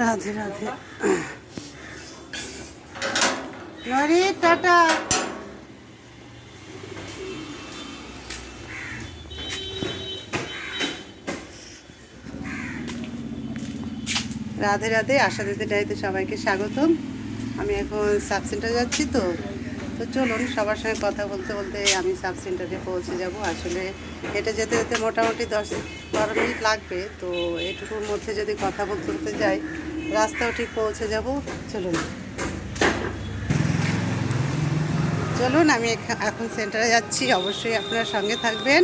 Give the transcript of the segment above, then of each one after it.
রাধে রাধে। নরি, টাটা। রাধে রাধে। আশা দিতে সবাইকে স্বাগতম। আমি এখন সাব সেন্টার যাচ্ছি তো। তো চলুন, সবার সঙ্গে কথা বলতে বলতে আমি সাব সেন্টারে পৌঁছে যাব। আসলে এটা যেতে যেতে মোটামুটি দশ বারো মিনিট লাগবে, তো এটুকুর মধ্যে যদি কথা বলতে বলতে যাই, রাস্তাও ঠিক পৌঁছে যাব। চলুন। চলুন, আমি এখন সেন্টারে যাচ্ছি। অবশ্যই আপনার সঙ্গে থাকবেন।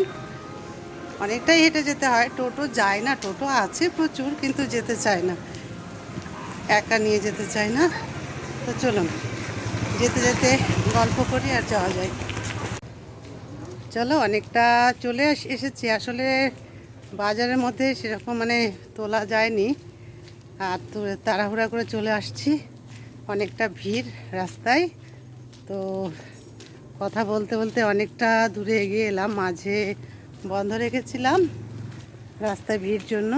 অনেকটাই হেঁটে যেতে হয়। টোটো যায় না, টোটো আছে প্রচুর, কিন্তু যেতে চায় না। একা নিয়ে যেতে চায় না। তো চলুন। যেতে যেতে গল্প করি আর যাওয়া যায়। চলো, অনেকটা চলে এসেছি। আসলে বাজারের মধ্যে সেরকম মানে তোলা যায়নি। আর তো তাড়াহুড়া করে চলে আসছি। অনেকটা ভিড় রাস্তায়। তো কথা বলতে বলতে অনেকটা দূরে এগিয়ে এলাম, মাঝে বন্ধ রেখেছিলাম রাস্তায় ভিড় জন্য।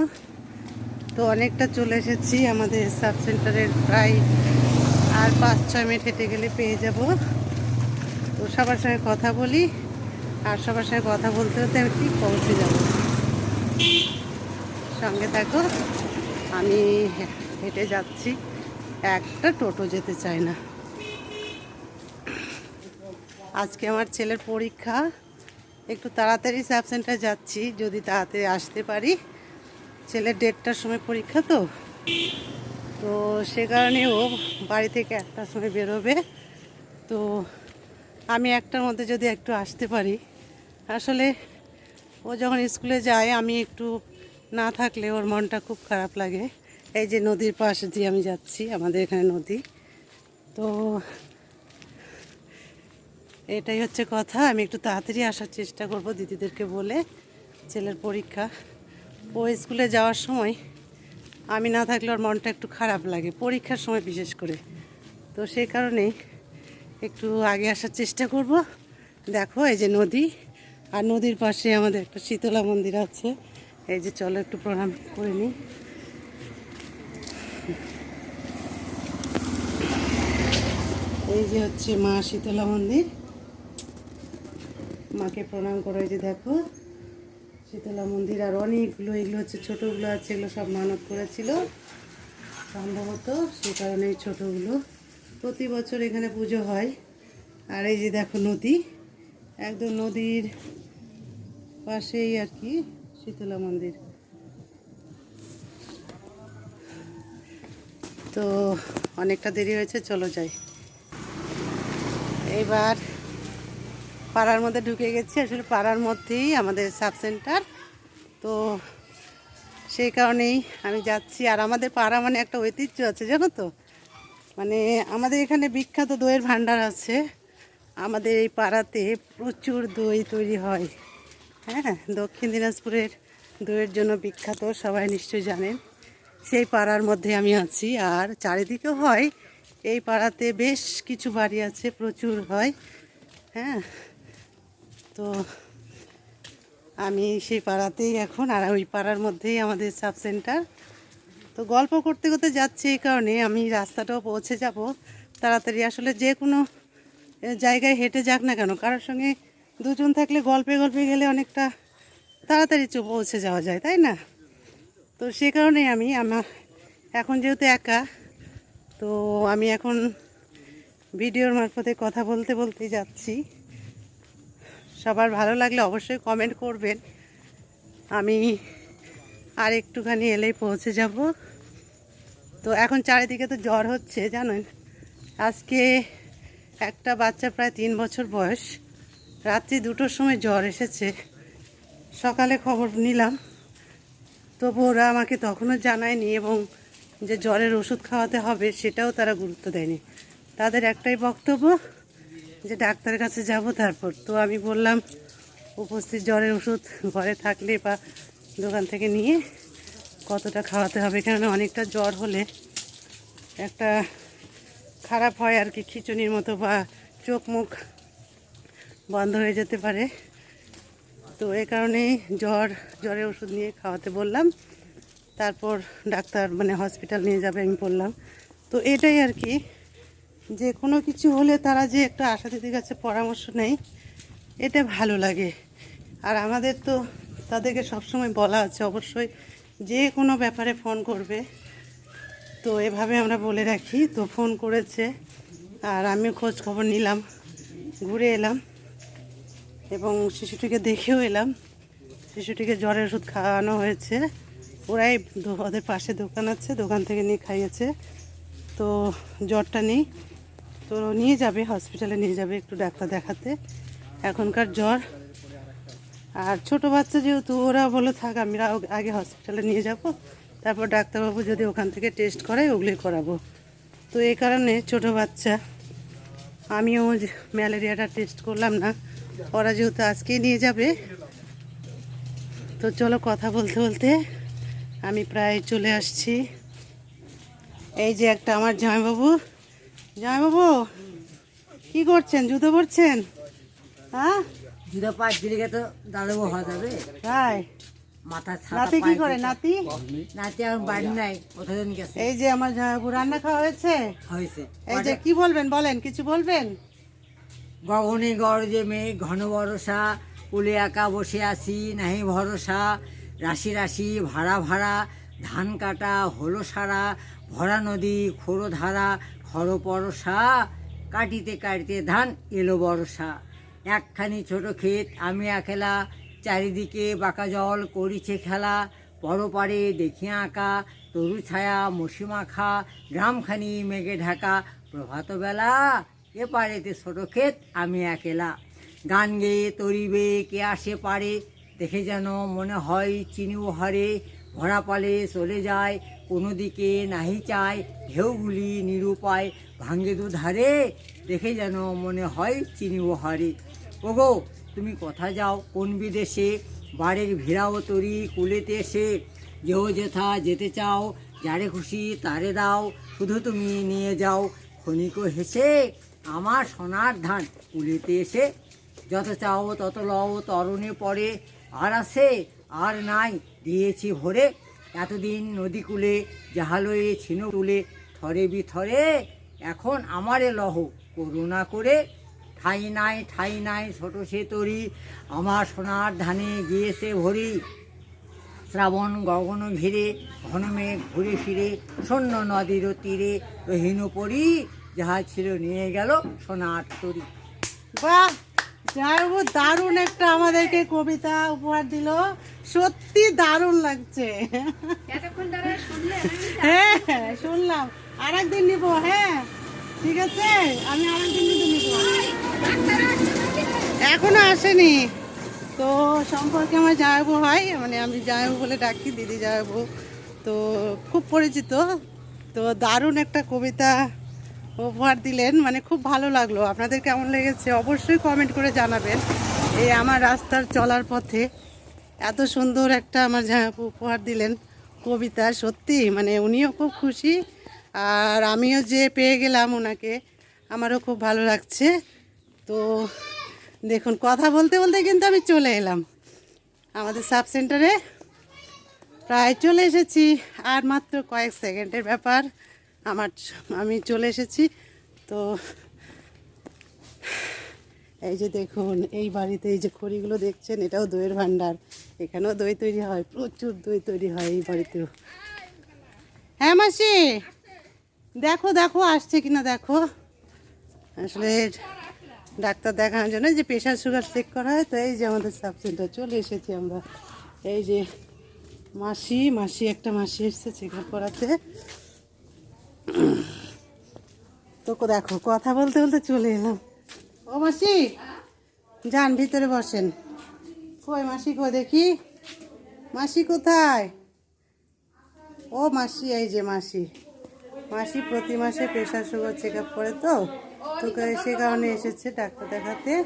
তো অনেকটা চলে এসেছি আমাদের সাব সেন্টারের প্রায় আর পাঁচ, ছয় মিনিট হেঁটে গেলে পেয়ে যাব। তো সবার সঙ্গে কথা বলি, আর সবার সঙ্গে কথা বলতে বলতে আমি ঠিক পৌঁছে যাব। সঙ্গে থাকো, আমি হেঁটে যাচ্ছি। একটা টোটো যেতে চায় না। আজকে আমার ছেলের পরীক্ষা। একটু তাড়াতাড়ি সাব সেন্টার যাচ্ছি, যদি তাড়াতাড়ি আসতে পারি। ছেলের দেড়টার সময় পরীক্ষা তো। তো সে কারণে ও বাড়ি থেকে একটার সময় বেরোবে। তো আমি একটার মধ্যে যদি একটু আসতে পারি, আসলে ও যখন স্কুলে যায়, আমি একটু না থাকলে ওর মনটা খুব খারাপ লাগে। এই যে নদীর পাশ দিয়ে আমি যাচ্ছি, আমাদের এখানে নদী। তো এটাই হচ্ছে কথা। আমি একটু তাড়াতাড়ি আসার চেষ্টা করব দিদিদেরকে বলে, ছেলের পরীক্ষা। ও স্কুলে যাওয়ার সময় আমি না থাকলে ওর মনটা একটু খারাপ লাগে, পরীক্ষার সময় বিশেষ করে। তো সেই কারণেই একটু আগে আসার চেষ্টা করব। দেখো, এই যে নদী, আর নদীর পাশে আমাদের একটা শীতলা মন্দির আছে। এই যে চলো একটু প্রণাম করে নিই। এই যে হচ্ছে মা শীতলা মন্দির। মাকে প্রণাম করো যে দেখো। শীতলা মন্দির আর অনেকগুলো, এগুলো হচ্ছে ছোটোগুলো আছে, এগুলো সব মানত করেছিল সম্ভবত, সে কারণে ছোটোগুলো। প্রতি বছর এখানে পুজো হয়। আর এই যে দেখো নদী, একদম নদীর পাশেই আর কি শীতলা মন্দির। তো অনেকটা দেরি হয়েছে, চলো যাই। এবার পাড়ার মধ্যে ঢুকে গেছি। আসলে পাড়ার মধ্যেই আমাদের সাব সেন্টার। তো সেই কারণেই আমি যাচ্ছি। আর আমাদের পাড়া মানে একটা ঐতিহ্য আছে, জানো তো? মানে আমাদের এখানে বিখ্যাত দইয়ের ভাণ্ডার আছে। আমাদের এই পাড়াতে প্রচুর দই তৈরি হয়। হ্যাঁ দক্ষিণ দিনাজপুরের দইয়ের জন্য বিখ্যাত, সবাই নিশ্চয়ই জানেন। সেই পাড়ার মধ্যে আমি আছি। আর চারিদিকেও হয়। এই পাড়াতে বেশ কিছু বাড়ি আছে, প্রচুর হয়। হ্যাঁ তো আমি সেই পাড়াতেই এখন, আর ওই পাড়ার মধ্যেই আমাদের সাব সেন্টার। তো গল্প করতে করতে যাচ্ছি এই কারণে, আমি রাস্তাটাও পৌঁছে যাব। তাড়াতাড়ি আসলে যে কোনো জায়গায় হেঁটে যাক না কেন, কারোর সঙ্গে দুজন থাকলে গল্পে গল্পে গেলে অনেকটা তাড়াতাড়ি পৌঁছে যাওয়া যায়, তাই না? তো সে কারণেই আমি, আমার, এখন যেহেতু একা, তো আমি এখন ভিডিওর মারফতে কথা বলতে বলতে যাচ্ছি। সবার ভালো লাগলে অবশ্যই কমেন্ট করবেন। আমি আর একটুখানি এলেই পৌঁছে যাব। তো এখন চারিদিকে তো জ্বর হচ্ছে, জানেন। আজকে একটা বাচ্চা প্রায় তিন বছর বয়স। রাত্রি দুটোর সময় জ্বর এসেছে। সকালে খবর নিলাম। তবু ওরা আমাকে তখনও জানায়নি এবং যে জ্বরের ওষুধ খাওয়াতে হবে সেটাও তারা গুরুত্ব দেয়নি। তাদের একটাই বক্তব্য যে ডাক্তারের কাছে যাব তারপর তো আমি বললাম, উপস্থিত জ্বরের ওষুধ ঘরে থাকলে বা দোকান থেকে নিয়ে কতটা খাওয়াতে হবে, কেননা অনেকটা জ্বর হলে একটা খারাপ হয় আর কি খিচুনির মতো বা চোখ মুখ বন্ধ হয়ে যেতে পারে। তো এই কারণেই জ্বর, জ্বরের ওষুধ নিয়ে খাওয়াতে বললাম, তারপর ডাক্তার মানে হসপিটাল নিয়ে যাবে আমি বললাম। তো এটাই আর কি যে কোনো কিছু হলে তারা যে একটা আশা দিদির কাছে পরামর্শ নেয়, এটা ভালো লাগে। আর আমাদের তো তাদেরকে সবসময় বলা আছে, অবশ্যই যে কোনো ব্যাপারে ফোন করবে। তো এভাবে আমরা বলে রাখি, তো ফোন করেছে আর আমি খোঁজ খবর নিলাম, ঘুরে এলাম এবং শিশুটিকে দেখেও এলাম। শিশুটিকে জ্বরের ওষুধ খাওয়ানো হয়েছে, ওরাই ওদের পাশে দোকান আছে, দোকান থেকে নিয়ে খাইয়েছে। তো জ্বরটা নেই। তো নিয়ে যাবে হসপিটালে নিয়ে যাবে একটু ডাক্তার দেখাতে। এখনকার জ্বর। আর ছোট বাচ্চা যেহেতু, ওরা বলে, থাক আমরা আগে হসপিটালে নিয়ে যাব। তারপর ডাক্তারবাবু যদি ওখান থেকে টেস্ট করায় ওগুলোই করাবো। তো এই কারণে ছোট বাচ্চা, আমিও ম্যালেরিয়াটা টেস্ট করলাম না, ওরা যেহেতু আজকেই নিয়ে যাবে, তো চলো কথা বলতে বলতে আমি প্রায় চলে আসছি। এই যে একটা আমার জামাইবাবু জামাইবাবু কি করছেন? জুতো পরছেন? হ্যাঁ? জুতো পাঁচ দিলে তো দাঁড়াবো হওয়া যাবে। তাই? মাথা নাতি কি করে নাতি? নাতি বাড়ি নাই কোথায় গেছে। এই যে আমার জামাইবাবু রান্না খাওয়া হয়েছে? হয়েছে। এই যে কি বলবেন বলেন কিছু বলবেন? গগনে গরজে মেঘ ঘন বরসা কুলে একা বসে আছি নাহি ভরসা রাশি রাশি ভাড়া ভাড়া ধান কাটা হলো সারা ভরা নদী খোরো ধারা খর পরসা কাটিতে কাটিতে ধান এলো বরসা একখানি ছোট ক্ষেত, আমি একলা, চারিদিকে বাঁকা জল, করিছে খেলা, পরপারে দেখি আঁকা, তরু ছায়া, মসি মাখা, গ্রামখানি মেঘে ঢাকা, প্রভাত বেলা এ পারেতে ছোট ক্ষেত, আমি একেলা। গান গেয়ে তরিবে, কে আসে পারে, দেখে যেন মনে হয় চিনিও হারে ভরা পালে চলে যায়, কোনো দিকে নাহি চায়, ঢেউগুলি নিরুপায় ভাঙ্গে দুধারে, দেখে যেন মনে হয় চিনিও হারে ওগো, তুমি কথা যাও, কোন বিদেশে? বাড়ির ভিড়াও তরি কুলেতে এসে, যেও যেথা যেতে চাও, যারে খুশি তারে দাও, শুধু তুমি নিয়ে যাও। ক্ষণিক হেসে, আমার সোনার ধান কুলেতে এসে, যত চাও তত লও, তরণে পড়ে, আর আছে, আর নাই দিয়েছি ভরে। এতদিন নদী কূলে, জাহালয়ে ছিনো তুলে, থরে বিথরে, এখন আমারে লহ করুণা করে। ঠাই নাই ঠাই নাই, ছোট সে তরি, আমার সোনার ধানে গিয়েছে ভরি। শ্রাবণ গগন ঘিরে, ঘন মেঘ ঘুরে ফিরে, শূন্য নদীর তীরে রহিন পরি, যাহা ছিল নিয়ে গেল সোনার তরি। বাহ! জামাইবাবু দারুণ একটা আমাদেরকে কবিতা উপহার দিল। সত্যি দারুণ লাগছে। হ্যাঁ শুনলাম। আর একদিন নিব হ্যাঁ। ঠিক আছে? আমি আর একদিন কিন্তু নিব। এখনও আসেনি। তো সম্পর্কে আমার জামাইবু হয় মানে আমি জামাইবু বলে ডাকি দিদি জামাইবু। তো খুব পরিচিত। তো দারুণ একটা কবিতা উপহার দিলেন মানে খুব ভালো লাগল। আপনাদের কেমন লেগেছে অবশ্যই কমেন্ট করে জানাবেন। এই আমার রাস্তার চলার পথে এত সুন্দর একটা আমার উপহার দিলেন কবিতা, সত্যি মানে উনিও খুব খুশি। আর আমিও যে পেয়ে গেলাম ওনাকে, আমারও খুব ভালো লাগছে। তো দেখুন, কথা বলতে বলতে কিন্তু আমি চলে এলাম। আমাদের সাব সেন্টারে প্রায় চলে এসেছি, আর মাত্র কয়েক সেকেন্ডের ব্যাপার। আমার আমি চলে এসেছি। তো এই যে দেখুন, এই বাড়িতে এই যে খড়িগুলো দেখছেন, এটাও দইয়ের ভান্ডার এখানেও দই তৈরি হয়, প্রচুর দই তৈরি হয় এই বাড়িতেও। হ্যাঁ মাসি? দেখো দেখো, আসছে কিনা দেখো। আসলে ডাক্তার দেখানোর জন্য যে প্রেশার সুগার চেক করা হয়, তো এই যে আমাদের সাব সেন্টার চলে এসেছি আমরা। এই যে মাসি মাসি, একটা মাসি এসছে চেক আপ করাতে। তো কো- দেখো, কথা বলতে বলতে চলে এলাম। ও মাসি, যান, ভিতরে বসেন। কই মাসি কই দেখি। মাসি কোথায়? ও মাসি, এই যে মাসি। মাসি প্রতি মাসে প্রেশার সুগার চেক আপ করে তো। তোকে সে কারণে এসেছে ডাক্তার দেখাতে।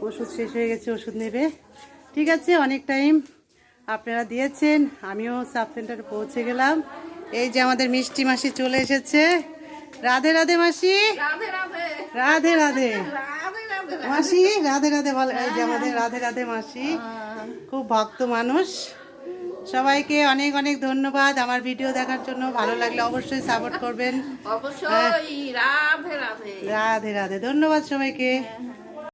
ওষুধ শেষ হয়ে গেছে, ওষুধ নেবে। ঠিক আছে, অনেক টাইম আপনারা দিয়েছেন, আমিও সাব সেন্টারে পৌঁছে গেলাম। এই যে আমাদের মিষ্টি মাসি চলে এসেছে। রাধে রাধে মাসি। রাধে রাধে। মাসি রাধে রাধে বলে। এই যে আমাদের রাধে রাধে মাসি। খুব ভক্ত মানুষ। সবাইকে অনেক অনেক ধন্যবাদ। আমার ভিডিও দেখার জন্য ভালো লাগলে অবশ্যই সাপোর্ট করবেন। অবশ্যই। রাধে রাধে। রাধে রাধে। ধন্যবাদ সবাইকে।